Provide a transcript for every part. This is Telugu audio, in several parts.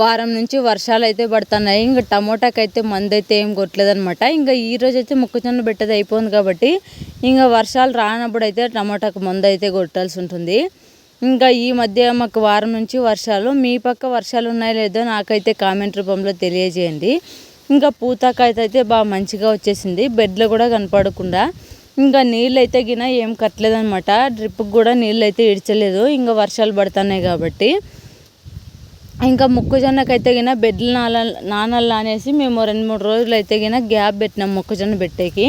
వారం నుంచి వర్షాలు అయితే పడుతున్నాయి. ఇంకా టమోటాకి అయితే మందు అయితే ఏం కొట్టలేదనమాట ఇంకా ఈ రోజు అయితే మొక్కజొన్న పెట్టేది అయిపోయింది కాబట్టి ఇంకా వర్షాలు రానప్పుడు అయితే టమోటాకు మందు అయితే కొట్టాల్సి ఉంటుంది. ఇంకా ఈ మధ్య మాకు వారం నుంచి వర్షాలు మీ పక్క వర్షాలు ఉన్నాయో లేదో నాకైతే కామెంట్ రూపంలో తెలియజేయండి. ఇంకా పూతాకాయ అయితే బాగా మంచిగా వచ్చేసింది. బెడ్లో కూడా కనపడకుండా. ఇంకా నీళ్ళు అయితే గిన ఏం కట్టలేదనమాట డ్రిప్కి కూడా నీళ్ళు అయితే ఇడ్చలేదు. ఇంకా వర్షాలు పడుతున్నాయి కాబట్టి. ఇంకా మొక్కజొన్నకైతే గిన బెడ్లు నాన నానల్లా అనేసి మేము రెండు మూడు రోజులు అయితే గిన గ్యాప్ పెట్టినాం మొక్కజొన్న పెట్టేకి.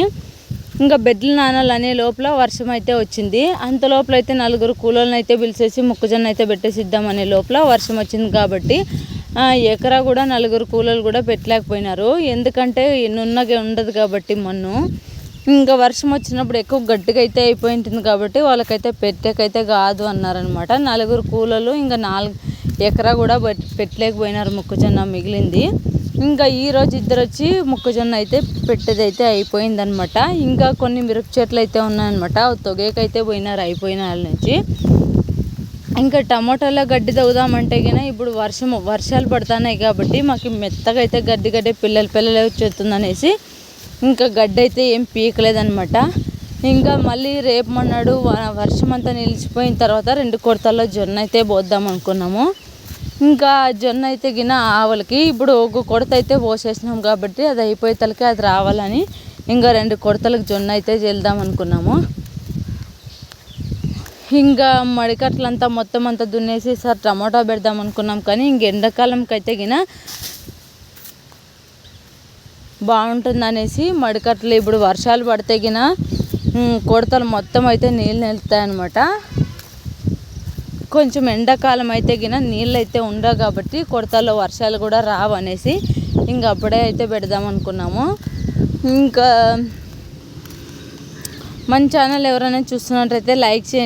ఇంకా బెడ్లు అనే లోపల వర్షం అయితే వచ్చింది. అంత లోపల అయితే నలుగురు కూలోళ్ళని అయితే పిలిచేసి మొక్కజొన్న అయితే పెట్టేసిద్దామనే లోపల వర్షం వచ్చింది కాబట్టి ఎకరా కూడా నలుగురు కూలోళ్ళు కూడా పెట్టలేకపోయినారు. ఎందుకంటే నున్నగా ఉండదు కాబట్టి మన్ను. ఇంకా వర్షం వచ్చినప్పుడు ఎక్కువ గట్టిగా అయితే అయిపోయింటుంది కాబట్టి వాళ్ళకైతే పెట్టకైతే కాదు అన్నారనమాట నలుగురు కూలలు ఇంకా నాలుగు ఎకరా కూడా పెట్టలేకపోయినారు మొక్కజొన్న మిగిలింది. ఇంకా ఈరోజు ఇద్దరు వచ్చి మొక్కజొన్న అయితే పెట్టేది అయితే అయిపోయిందనమాట. ఇంకా కొన్ని మిరప చెట్లు అయితే ఉన్నాయన్నమాట తొగేకైతే పోయినారు అయిపోయిన వాళ్ళ నుంచి. ఇంకా టమాటోలో గడ్డి తవ్వుదామంటే కానీ ఇప్పుడు వర్షం వర్షాలు పడుతున్నాయి కాబట్టి మాకు మెత్తగా అయితే గడ్డి గడ్డి పిల్లలు పిల్లలు వచ్చేస్తుందనేసి ఇంకా గడ్డి అయితే ఏం పీకలేదనమాట. ఇంకా మళ్ళీ రేపు మొన్నాడు వర్షం అంతా నిలిచిపోయిన తర్వాత రెండు కొడతల్లో జొన్న అయితే పోద్దాం అనుకున్నాము. ఇంకా జొన్న అయితే గిన ఆవులకి ఇప్పుడు ఒక కొడత అయితే పోసేసినాం కాబట్టి అది అయిపోయే తలకి అది రావాలని ఇంకా రెండు కొడతలకు జొన్న అయితే చేద్దాం అనుకున్నాము. ఇంకా మడికట్లంతా మొత్తం అంతా దున్నేసి సార్ టమాటా పెడదాం అనుకున్నాం కానీ ఇంక ఎండాకాలంకి అయితే గిన బాగుంటుందనేసి మడికట్లు ఇప్పుడు వర్షాలు పడితే గిన కొడతలు మొత్తం అయితే నీళ్ళు నిలుతాయి అనమాట కొంచెం ఎండాకాలం అయితే గిన నీళ్ళు అయితే ఉండవు కాబట్టి కొడతల్లో వర్షాలు కూడా రావు అనేసి ఇంకా అప్పుడే అయితే పెడదాం అనుకున్నాము. ఇంకా మన ఛానల్ ఎవరైనా చూస్తున్నట్టయితే లైక్ చేయండి.